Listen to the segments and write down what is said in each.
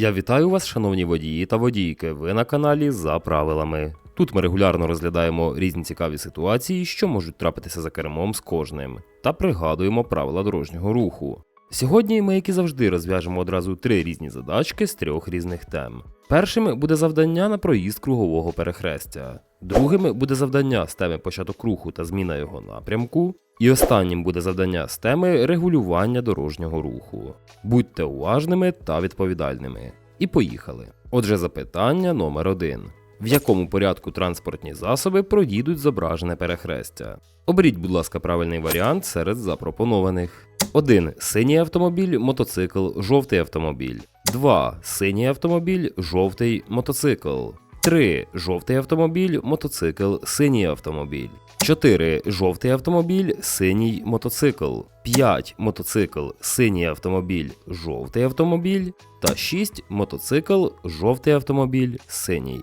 Я вітаю вас, шановні водії та водійки. Ви на каналі за правилами. Тут ми регулярно розглядаємо різні цікаві ситуації, що можуть трапитися за кермом з кожним, та пригадуємо правила дорожнього руху. Сьогодні ми, як і завжди, розв'яжемо одразу три різні задачки з трьох різних тем. Першим буде завдання на проїзд кругового перехрестя. Другим буде завдання з теми початок руху та зміна його напрямку. І останнім буде завдання з теми регулювання дорожнього руху. Будьте уважними та відповідальними. І поїхали. Отже, запитання номер один. В якому порядку транспортні засоби проїдуть зображене перехрестя? Оберіть, будь ласка, правильний варіант серед запропонованих. 1. Синій автомобіль, мотоцикл, жовтий автомобіль. 2. Синій автомобіль, жовтий мотоцикл. 3. Жовтий автомобіль, мотоцикл, синій автомобіль. 4. Жовтий автомобіль, синій мотоцикл. 5. Мотоцикл, синій автомобіль, жовтий автомобіль. Та 6. Мотоцикл, жовтий автомобіль, синій.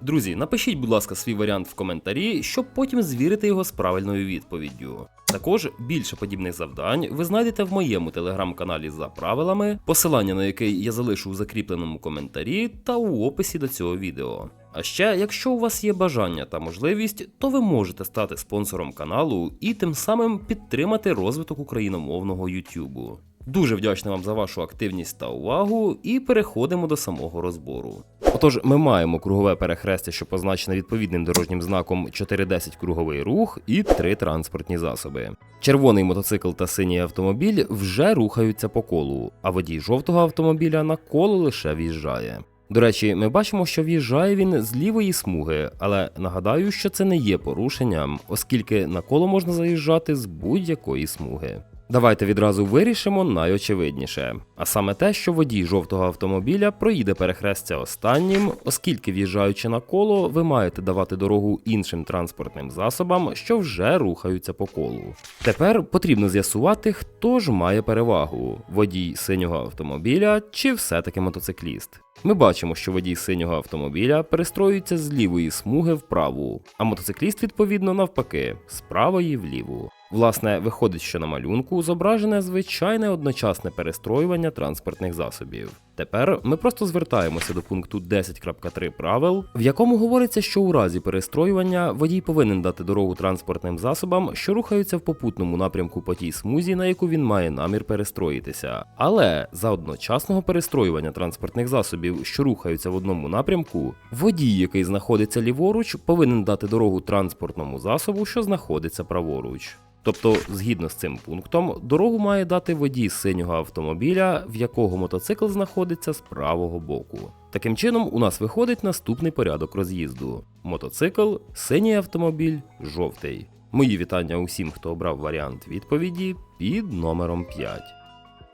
Друзі, напишіть, будь ласка, свій варіант в коментарі, щоб потім звірити його з правильною відповіддю. Також більше подібних завдань ви знайдете в моєму телеграм-каналі за правилами, посилання на який я залишу у закріпленому коментарі та у описі до цього відео. А ще, якщо у вас є бажання та можливість, то ви можете стати спонсором каналу і тим самим підтримати розвиток україномовного Ютубу. Дуже вдячний вам за вашу активність та увагу, і переходимо до самого розбору. Отож, ми маємо кругове перехрестя, що позначене відповідним дорожнім знаком 410 круговий рух і три транспортні засоби. Червоний мотоцикл та синій автомобіль вже рухаються по колу, а водій жовтого автомобіля на коло лише в'їжджає. До речі, ми бачимо, що в'їжджає він з лівої смуги, але нагадаю, що це не є порушенням, оскільки на коло можна заїжджати з будь-якої смуги. Давайте відразу вирішимо найочевидніше, а саме те, що водій жовтого автомобіля проїде перехрестя останнім, оскільки в'їжджаючи на коло, ви маєте давати дорогу іншим транспортним засобам, що вже рухаються по колу. Тепер потрібно з'ясувати, хто ж має перевагу: водій синього автомобіля чи все-таки мотоцикліст. Ми бачимо, що водій синього автомобіля перестроюється з лівої смуги в праву, а мотоцикліст, відповідно, навпаки, з правої вліву. Власне, виходить, що на малюнку зображене звичайне одночасне перестроювання транспортних засобів. Тепер ми просто звертаємося до пункту 10.3 правил, в якому говориться, що у разі перестроювання водій повинен дати дорогу транспортним засобам, що рухаються в попутному напрямку по тій смузі, на яку він має намір перестроїтися. Але за одночасного перестроювання транспортних засобів, що рухаються в одному напрямку, водій, який знаходиться ліворуч, повинен дати дорогу транспортному засобу, що знаходиться праворуч. Тобто, згідно з цим пунктом, дорогу має дати водій синього автомобіля, в якого мотоцикл знаходиться з правого боку. Таким чином, у нас виходить наступний порядок роз'їзду: мотоцикл, синій автомобіль, жовтий. Мої вітання усім, хто обрав варіант відповіді під номером 5.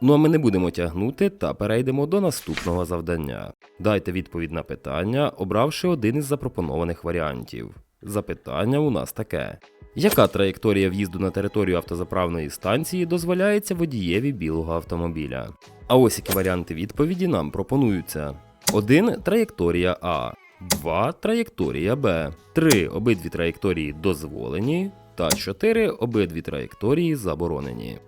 Ну а ми не будемо тягнути та перейдемо до наступного завдання. Дайте відповідь на питання, обравши один із запропонованих варіантів. Запитання у нас таке: яка траєкторія в'їзду на територію автозаправної станції дозволяється водієві білого автомобіля? А ось які варіанти відповіді нам пропонуються: 1. Траєкторія А, 2. Траєкторія Б, 3. Обидві траєкторії дозволені, та 4. Обидві траєкторії заборонені.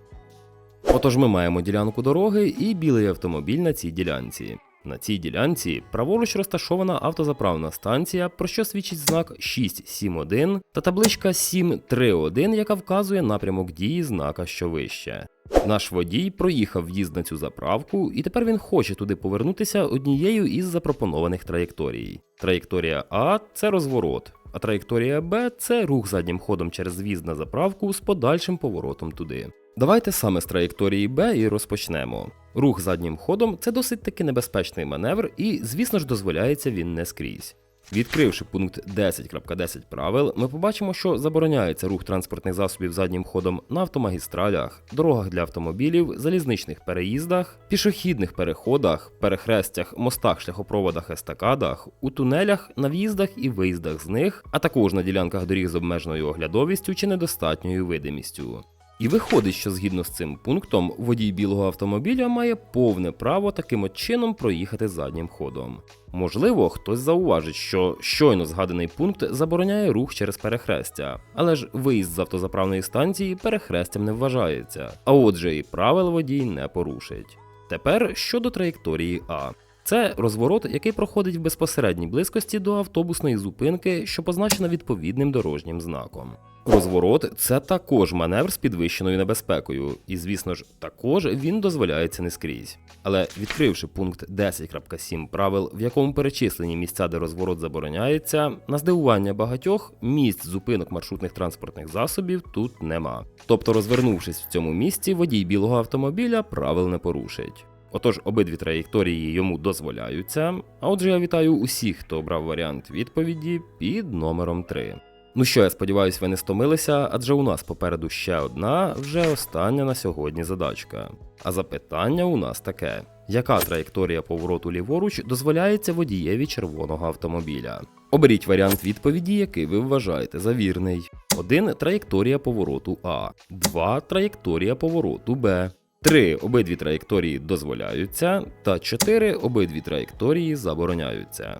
Отож, ми маємо ділянку дороги і білий автомобіль на цій ділянці. На цій ділянці праворуч розташована автозаправна станція, про що свідчить знак 671 та табличка 731, яка вказує напрямок дії знака що вище. Наш водій проїхав в'їзд на цю заправку, і тепер він хоче туди повернутися однією із запропонованих траєкторій. Траєкторія А це розворот, а траєкторія Б це рух заднім ходом через в'їзд на заправку з подальшим поворотом туди. Давайте саме з траєкторії Б і розпочнемо. Рух заднім ходом це досить таки небезпечний маневр, і, звісно ж, дозволяється він не скрізь. Відкривши пункт 10.10 правил, ми побачимо, що забороняється рух транспортних засобів заднім ходом на автомагістралях, дорогах для автомобілів, залізничних переїздах, пішохідних переходах, перехрестях, мостах, шляхопроводах, естакадах, у тунелях, на в'їздах і виїздах з них, а також на ділянках доріг з обмеженою оглядовістю чи недостатньою видимістю. І виходить, що згідно з цим пунктом водій білого автомобіля має повне право таким от чином проїхати заднім ходом. Можливо, хтось зауважить, що щойно згаданий пункт забороняє рух через перехрестя, але ж виїзд з автозаправної станції перехрестям не вважається, а отже і правил водій не порушить. Тепер щодо траєкторії А. Це розворот, який проходить в безпосередній близькості до автобусної зупинки, що позначена відповідним дорожнім знаком. Розворот це також маневр з підвищеною небезпекою, і, звісно ж, також він дозволяється не скрізь. Але відкривши пункт 10.7 правил, в якому перечислені місця, де розворот забороняється, на здивування багатьох місць зупинок маршрутних транспортних засобів тут нема. Тобто, розвернувшись в цьому місці, водій білого автомобіля правил не порушить. Отож, обидві траєкторії йому дозволяються. А отже, я вітаю усіх, хто обрав варіант відповіді під номером 3. Ну що, я сподіваюся, ви не стомилися, адже у нас попереду ще одна, вже остання на сьогодні задачка. А запитання у нас таке: яка траєкторія повороту ліворуч дозволяється водієві червоного автомобіля? Оберіть варіант відповіді, який ви вважаєте за вірний. 1. Траєкторія повороту А, 2. Траєкторія повороту Б. 3. Обидві траєкторії дозволяються, та 4. Обидві траєкторії забороняються.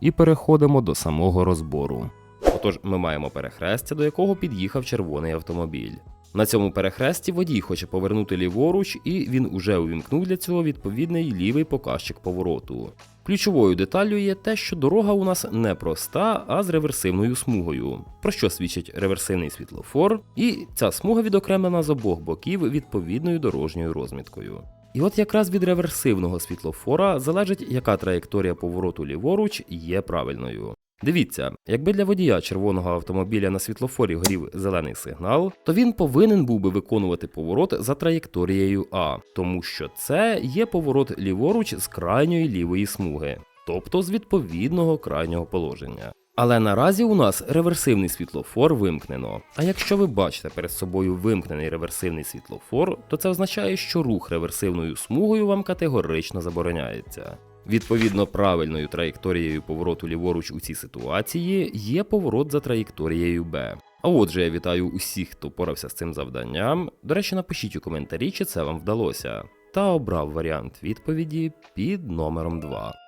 і переходимо до самого розбору. Отож, ми маємо перехрестя, до якого під'їхав червоний автомобіль. На цьому перехресті водій хоче повернути ліворуч, і він уже увімкнув для цього відповідний лівий показчик повороту. Ключовою деталлю є те, що дорога у нас не проста, а з реверсивною смугою, про що свідчить реверсивний світлофор, і ця смуга відокремлена з обох боків відповідною дорожньою розміткою. І от якраз від реверсивного світлофора залежить, яка траєкторія повороту ліворуч є правильною. Дивіться, якби для водія червоного автомобіля на світлофорі горів зелений сигнал, то він повинен був би виконувати поворот за траєкторією А, тому що це є поворот ліворуч з крайньої лівої смуги, тобто з відповідного крайнього положення. Але наразі у нас реверсивний світлофор вимкнено. А якщо ви бачите перед собою вимкнений реверсивний світлофор, то це означає, що рух реверсивною смугою вам категорично забороняється. Відповідно, правильною траєкторією повороту ліворуч у цій ситуації є поворот за траєкторією Б. А отже, я вітаю усіх, хто порався з цим завданням. До речі, напишіть у коментарі, чи це вам вдалося, та обрав варіант відповіді під номером 2.